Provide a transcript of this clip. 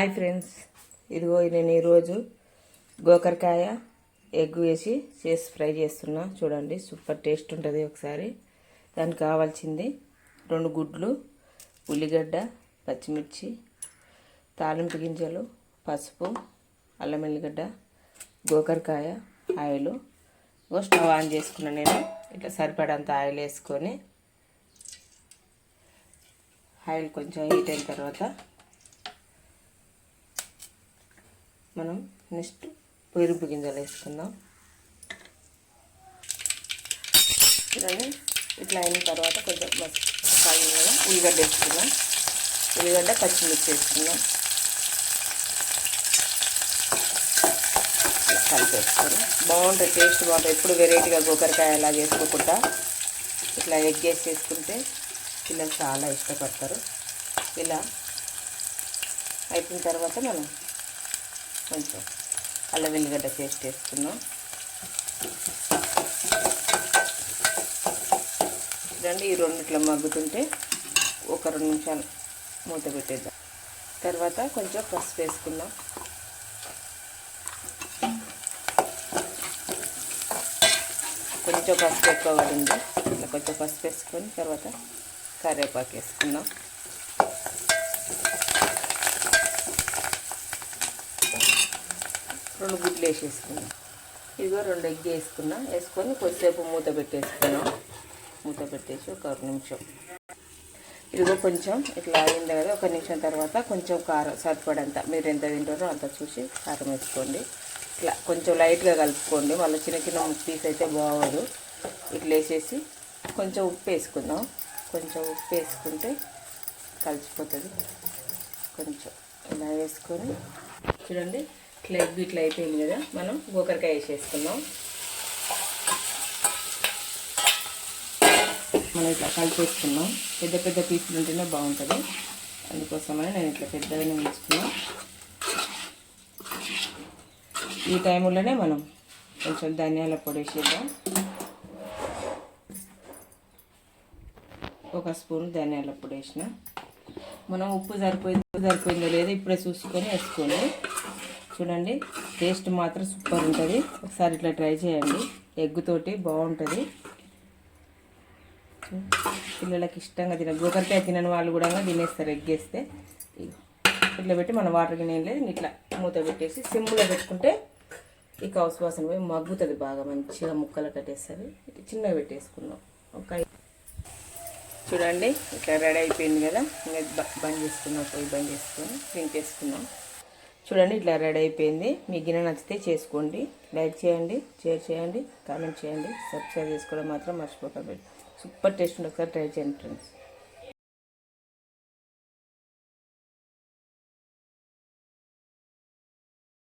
Hi friends. ఇదిగో నేను ఈరోజు గోకరకాయ ఎగ్ వేసి చేసి ఫ్రై చేస్తున్నా. చూడండి సూపర్ టేస్ట్ ఉంటుంది ఒకసారి. దానికి కావాల్సింది రెండు గుడ్లు ఉల్లిగడ్డ పచ్చిమిర్చి తాలింపు గింజలు పసుపు అల్లం ఎల్లిగడ్డ గోకరకాయ ఆయిల్. ఇగో స్టవ్ ఆన్ చేసుకున్నా నేను. ఇట్లా సరిపడంత ఆయిల్ వేసుకొని ఆయిల్ కొంచెం హీట్ అయిన తర్వాత మనం నెక్స్ట్ పెరుగు గింజలు వేసుకుందాం. చూడండి ఇట్లా అయిన తర్వాత కొంచెం మస్- కాగిన కదా ఉల్లిగడ్డ వేసుకుందాం. ఉల్లిగడ్డ పచ్చిమిర్చి వేసుకుందాం. కలిపేసుకొని బాగుంటుంది టేస్ట్ బాగుంటుంది ఎప్పుడు వెరైటీగా గోకరకాయ అలా చేసుకోకుండా ఇట్లా ఎగ్ వేసి చేసుకుంటే పిల్లలు చాలా ఇష్టపడతారు. ఇలా అయిపోయిన తర్వాత మనం కొంచెం అల్లం వెల్లిగడ్డ పేస్ట్ వేసుకున్నాం చూడండి ఈ రెండిట్లో మగ్గుతుంటే ఒక రెండు నిమిషాలు మూత పెట్టేద్దాం. తర్వాత కొంచెం పసుపు వేసుకుందాం. కొంచెం పసుపు ఎక్కువ పడింది. కొంచెం పసుపు వేసుకొని తర్వాత కరివేపాకు వేసుకుందాం రెండు గుడ్లు వేసేసుకున్నాం ఇదిగో రెండు ఎగ్ వేసుకున్నా. వేసుకొని కొద్దిసేపు మూత పెట్టేసుకున్నాం. మూత పెట్టేసి ఒక నిమిషం. ఇదిగో కొంచెం ఇట్లా అయింది కదా ఒక నిమిషం తర్వాత కొంచెం కారం సరిపడంత. మీరు ఎంత తింటారో అంత చూసి కారం వేసుకోండి. ఇట్లా కొంచెం లైట్గా కలుపుకోండి. మళ్ళీ చిన్న చిన్న పీస్ అయితే బాగోదు. ఇట్లా వేసేసి కొంచెం ఉప్పు వేసుకుందాం. కొంచెం ఉప్పు వేసుకుంటే కలిసిపోతుంది. కొంచెం ఇలా వేసుకొని చూడండి. ఇట్లా ఎగ్ ఇట్లా అయిపోయింది కదా మనం గోకరకాయ వేసేసుకుందాం. మనం ఇట్లా కలిపేసుకున్నాం పెద్ద పెద్ద పీసులు ఉంటేనే బాగుంటుంది. అందుకోసమని నేను ఇట్లా పెద్దగానే ఉంచుకున్నాం ఈ టైంలోనే మనం కొంచెం ధనియాల పొడి వేసేద్దాం. ఒక స్పూన్ ధనియాల పొడి వేసిన. మనం ఉప్పు సరిపోయింది ఉప్పు సరిపోయిందో లేదో ఇప్పుడే చూసుకొని వేసుకోండి. చూడండి. టేస్ట్ మాత్రం సూపర్ ఉంటుంది. ఒకసారి ఇట్లా ట్రై చేయండి. ఎగ్ తోటి బాగుంటుంది. పిల్లలకి ఇష్టంగా తిన గోకరికాయ తినని వాళ్ళు కూడా తినేస్తారు ఎగ్ వేస్తే. ఇట్లా పెట్టి మన వాటర్ గిన్నె లేదు. ఇట్లా మూత పెట్టేసి సిమ్లో పెట్టుకుంటే ఈ కౌసు వాసన పోయి మగ్గుతుంది బాగా. మంచిగా ముక్కలు కట్టేస్తుంది. చిన్నగా పెట్టేసుకున్నాం ఒక చూడండి. ఇట్లా రెడీ అయిపోయింది కదా. ఇంకా బంద్ చేసుకున్నాం పోయి బంద్ చేసుకొని దింపేసుకున్నాం చూడండి ఇట్లా రెడీ అయిపోయింది. మీ గిన్నె నచ్చితే చేసుకోండి. లైక్ చేయండి షేర్ చేయండి కామెంట్ చేయండి. సబ్స్క్రైబ్ చేసుకోవడం మాత్రం మర్చిపోకండి. సూపర్ టేస్ట్ ఉంది ఒకసారి ట్రై చేయండి ఫ్రెండ్స్.